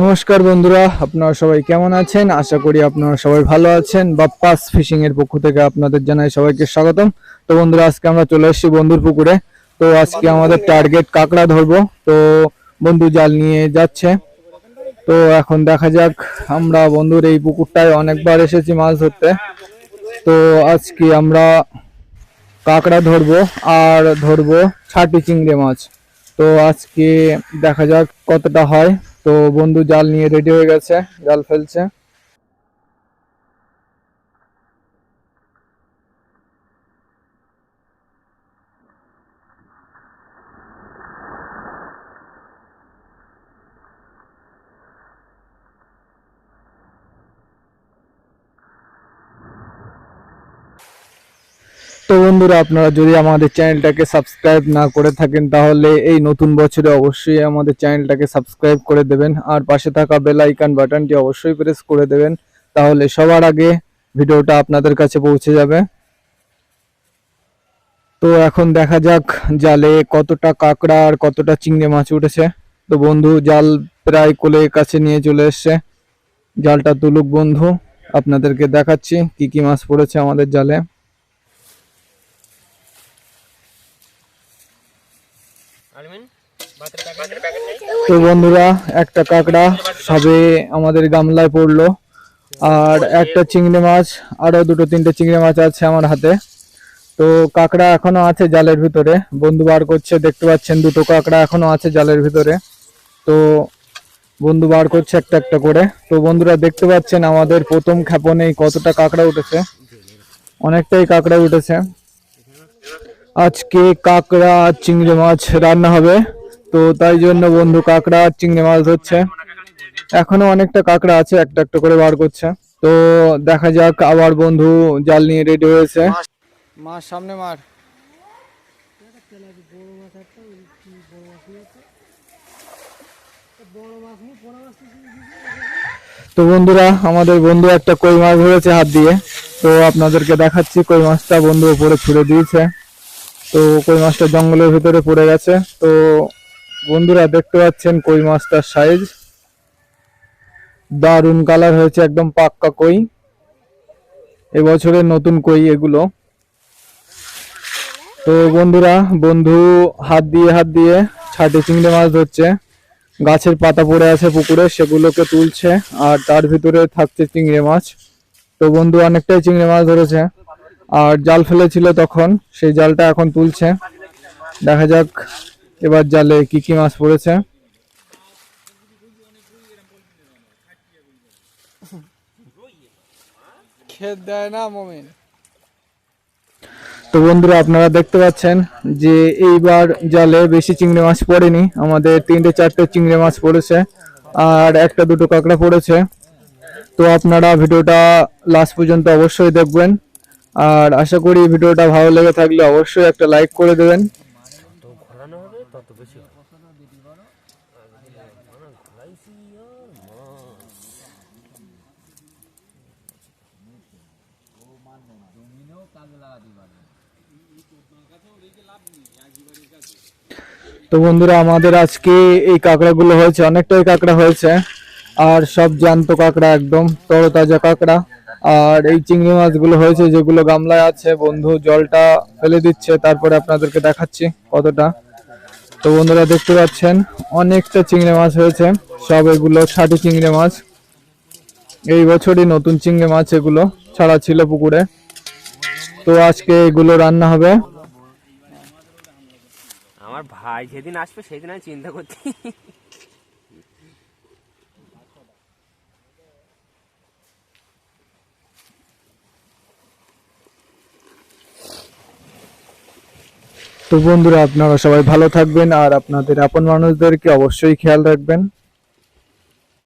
নমস্কার বন্ধুরা, আপনারা সবাই কেমন আছেন? আশা করি আপনারা সবাই ভালো আছেন। বাপ্পাস ফিশিং এর পক্ষ থেকে আপনাদের জানাই সবাইকে স্বাগতম। তো বন্ধুরা, আজকে আমরা চলে এসেছি বন্ধুর পুকুরে। তো আজকে আমাদের টার্গেট কাঁকড়া ধরবো। তো বন্ধু জাল নিয়ে যাচ্ছে। তো এখন দেখা যাক, আমরা বন্ধুর এই পুকুরটায় অনেকবার এসেছি মাছ ধরতে। তো আজকে আমরা কাঁকড়া ধরবো আর ধরবো ছাটি চিংড়ি মাছ। তো আজকে দেখা যাক কতটা হয়। তো বন্ধু, জাল নিয়ে রেডি হয়ে গেছে, জাল ফেলছে। তো বন্ধুরা, আপনারা যদি আমাদের চ্যানেলটাকে সাবস্ক্রাইব না করে থাকেন, তাহলে এই নতুন বছরে অবশ্যই আমাদের চ্যানেলটাকে সাবস্ক্রাইব করে দেবেন আর পাশে থাকা বেল আইকন বাটনটি অবশ্যই প্রেস করে দেবেন, তাহলে সবার আগে ভিডিওটা আপনাদের কাছে পৌঁছে যাবে। তো এখন দেখা যাক জালে কতটা কাঁকড়া আর কতটা চিংড়ি মাছ উঠেছে। তো বন্ধু, জাল প্রায় কোলে কাছে নিয়ে চলে এসছে। জালটা তুলুক বন্ধু, আপনাদেরকে দেখাচ্ছি কি কি মাছ পড়েছে আমাদের জালে। তো বন্ধুরা, একটা কাঁকড়া সবে আমাদের গামলায় পড়ল। আর একটা চিংড়ি মাছ, আরও দুটো তিনটে চিংড়ি মাছ আছে আমার হাতে। তো কাঁকড়া এখনও আছে জালের ভিতরে। বন্ধু বার করছে, দেখতে পাচ্ছেন দুটো কাঁকড়া এখনও আছে জালের ভিতরে। তো বন্ধু বার করছে একটা একটা করে। তো বন্ধুরা, দেখতে পাচ্ছেন আমাদের প্রথম ক্ষেপণেই কতটা কাঁকড়া উঠেছে? অনেকটাই কাঁকড়া উঠেছে। আজকে কাঁকড়া, চিংড়ি মাছ রান্না হবে। তো তাই জন্য বন্ধু কাঁকড়া আর চিংড়ি মাছ ধরছে। এখনও অনেকটা কাঁকড়া আছে একটা একটা করে বার করছে। তো দেখা যাক আবার বন্ধু জাল নিয়ে রেডি হয়েছে। মাছ সামনে মার। তো বন্ধুরা আমাদের বন্ধু একটা কই মাছ ধরেছে হাত দিয়ে। তো আপনাদেরকে দেখাচ্ছি কই মাছটা বন্ধু উপরে ছুড়ে দিয়েছে। তো কই মাছটা জঙ্গলের ভিতরে পড়ে গেছে। তো বন্ধুরা দেখতে পাচ্ছেন কই মাছটার সাইজ দারুণ কালার হয়েছে, একদম পাক্কা কই। এবছরের নতুন কই এগুলো। তো বন্ধুরা, বন্ধু হাত দিয়ে হাত দিয়ে ছাটে চিংড়ি মাছ ধরছে। গাছের পাতা পড়ে আছে পুকুরে, সেগুলোকে তুলছে আর তার ভিতরে থাকছে চিংড়ি মাছ। তো বন্ধু অনেকটাই চিংড়ি মাছ ধরেছে। আর জাল ফেলেছিল তখন, সেই জালটা এখন তুলছে। দেখা যাক এবার জালে কি কি মাছ পড়েছে? তো বন্ধুরা আপনারা দেখতে পাচ্ছেন যে এইবার জালে বেশি চিংড়ি মাছ পড়েনি। আমাদের তিনটে চারটে চিংড়ি মাছ পড়েছে আর একটা দুটো কাঁকড়া পড়েছে। তো আপনারা ভিডিওটা লাস্ট পর্যন্ত অবশ্যই দেখবেন। আর আশা করি ভিডিওটা ভালো লেগে থাকলে অবশ্যই একটা লাইক করে দেবেন। তো বন্ধুরা, আমাদের আজকে এই কাঁকড়াগুলো হয়েছে, অনেকটাই কাঁকড়া হয়েছে, আর সব জ্যান্ত কাঁকড়া একদম, তরতাজা কাঁকড়া। আর এই চিংড়ি মাছগুলো হয়েছে, যেগুলো গামলায় আছে, বন্ধু জলটা ফেলে দিচ্ছে, তারপরে আপনাদেরকে দেখাচ্ছি কতটা। তো বন্ধুরা দেখতে পাচ্ছেন, অনেকটা চিংড়ি মাছ হয়েছে। সব এগুলো ষাটি চিংড়ি মাছ। এই বছরই নতুন চিংড়ি মাছ এগুলো ছাড়া ছিল পুকুরে। তো আজকে এগুলো রান্না হবে। আমার ভাই যেদিন আসবে, সেদিন আমি চিন্তা করছি। তো বন্ধুরা আপনারা সবাই ভালো থাকবেন আর আপনাদের আপন মানুষদেরকে অবশ্যই খেয়াল রাখবেন।